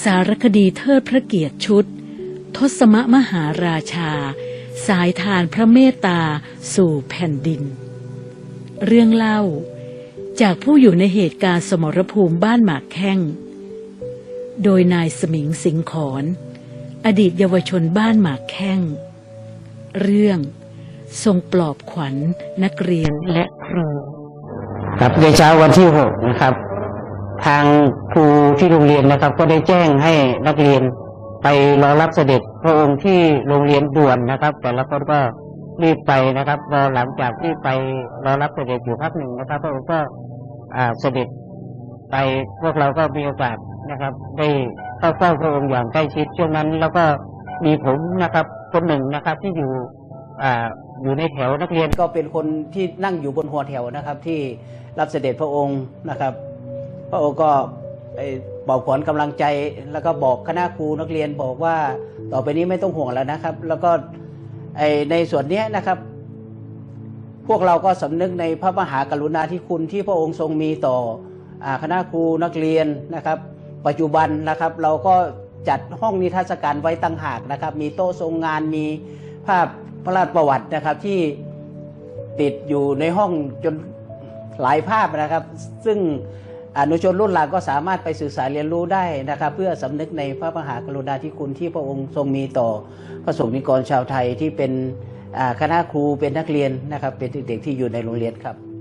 สารคดีเทิดพระเกียรติชุด ทศมมหาราชา สายทานพระเมตตาสู่แผ่นดิน เรื่องเล่า จากผู้อยู่ในเหตุการณ์สมรภูมิบ้านหมากแข้ง โดยนายสมิงสิงขอนอดีตเยาวชนบ้านหมากแข้ง เรื่อง ทรงปลอบขวัญนักเรียนและครูครับในเช้าวันที่หกนะครับ ทางครูที่โรงเรียนนะครับ ก็ได้แจ้งให้นักเรียนไปรอรับเสด็จพระองค์ที่โรงเรียนด่วนนะครับ แต่ละคนก็รีบไปนะครับรอหลังจากที่ไปรอรับเสด็จอยู่พักหนึ่งนะครับพระองค์ก็เสด็จไปพวกเราก็มีโอกาสนะครับ ได้เข้าเฝ้าพระองค์อย่างใกล้ชิดช่วงนั้นแล้วก็มีผมนะครับ คนหนึ่งนะครับที่อยู่อ่าอยู่ในแถวนักเรียนก็เป็นคนที่นั่งอยู่บนหัวแถวนะครับ ที่รับเสด็จพระองค์นะครับ พระองค์ก็ไอบอกขวัญกำลังใจ แล้วก็บอกคณะครูนักเรียนบอกว่าต่อไปนี้ไม่ต้องห่วงแล้วนะครับ แล้วก็ไอในส่วนนี้นะครับ พวกเราก็สำนึกในพระมหากรุณาธิคุณที่พระองค์ทรงมีต่ออคณะครูนักเรียนนะครับ ปัจจุบันนะครับ เราก็จัดห้องนิทรรศการไว้ตั้งหากนะครับ มีโต๊ะทรงงานมีภาพพระราชประวัตินะครับที่ติดอยู่ในห้องจนหลายภาพนะครับ ซึ่ง อนุชนรุ่นหลังก็สามารถไปศึกษาเรียนรู้ได้นะครับ เพื่อสำนึกในพระมหากรุณาธิคุณที่พระองค์ทรงมีต่อพระสงฆ์นิกรชาวไทยที่เป็นคณะครูเป็นนักเรียนนะครับ เป็นเด็กๆที่อยู่ในโรงเรียนครับ